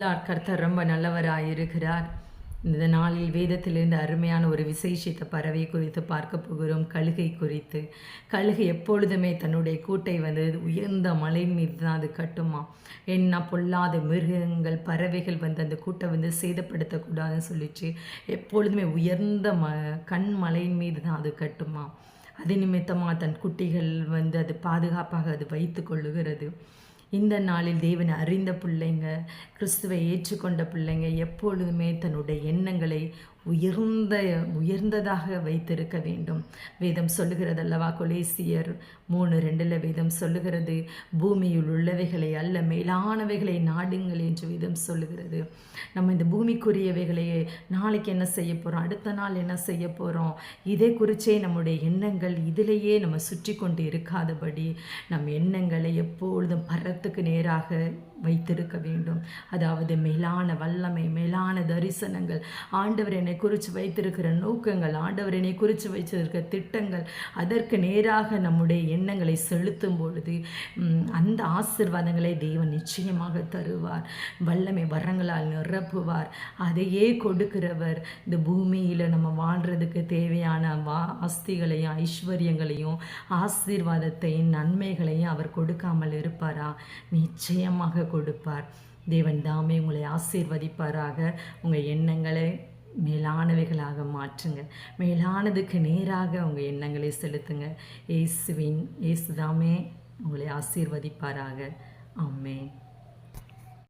எல்லார் கர்த்தர் ரொம்ப நல்லவராக இருக்கிறார். இந்த நாளில் வேதத்திலிருந்து அருமையான ஒரு விசேஷித்த பறவை குறித்து பார்க்க போகிறோம். கழுகை குறித்து. கழுகு எப்பொழுதுமே தன்னுடைய கூட்டை வந்து உயர்ந்த மலை மீது தான் அது கட்டுமா? என்ன பொல்லாத மிருகங்கள் பறவைகள் வந்து அந்த கூட்டை வந்து சேதப்படுத்தக்கூடாதுன்னு சொல்லிச்சு. எப்பொழுதுமே உயர்ந்த ம கண் மலையின் மீது தான் அது கட்டுமா? அது நிமித்தமாக தன் குட்டிகள் வந்து அது பாதுகாப்பாக அது வைத்து கொள்ளுகிறது. இந்த நாளில் தேவனை அறிந்த பிள்ளைங்க கிறிஸ்துவை ஏற்றுக்கொண்ட பிள்ளைங்க எப்பொழுதுமே தன்னுடைய எண்ணங்களை உயர்ந்த உயர்ந்ததாக வைத்திருக்க வேண்டும். வேதம் சொல்லுகிறது அல்லவா கொலேசியர் மூணு ரெண்டில் வேதம் சொல்லுகிறது பூமியில் உள்ளவைகளை அல்ல மேலானவைகளை நாடுங்கள் என்று வேதம் சொல்லுகிறது. நம்ம இந்த பூமிக்குரியவைகளை நாளைக்கு என்ன செய்ய போகிறோம் அடுத்த நாள் என்ன செய்ய போகிறோம் இதை குறித்தே நம்முடைய எண்ணங்கள் இதிலேயே நம்ம சுற்றி கொண்டு இருக்காதபடி நம் எண்ணங்களை எப்பொழுதும் பரத்துக்கு நேராக வைத்திருக்க வேண்டும். அதாவது மேலான வல்லமை மேலான தரிசனங்கள். ஆண்டவர் என்னை குறித்து வைத்திருக்கிற நோக்கங்கள் ஆண்டவர் என்னை குறித்து வைத்திருக்கிற திட்டங்கள் அதற்கு நேராக நம்முடைய எண்ணங்களை செலுத்தும் பொழுது அந்த ஆசிர்வாதங்களை தேவன் நிச்சயமாக தருவார். வல்லமை வரங்களால் நிரப்புவார். அதையே கொடுக்கிறவர். இந்த பூமியில் நம்ம வாழ்கிறதுக்கு தேவையான வா ஆஸ்திகளையும் ஐஸ்வர்யங்களையும் ஆசீர்வாதத்தையும் நன்மைகளையும் அவர் கொடுக்காமல் இருப்பாரா? நிச்சயமாக கொடுப்பார். தேவன் தாமே உங்களை ஆசீர்வதிப்பாராக. உங்கள் எண்ணங்களை மேலானவைகளாக மாற்றுங்க. மேலானதுக்கு நேராக உங்கள் எண்ணங்களை செலுத்துங்க. இயேசுவின் இயேசுதாமே உங்களை ஆசீர்வதிப்பாராக. ஆமென்.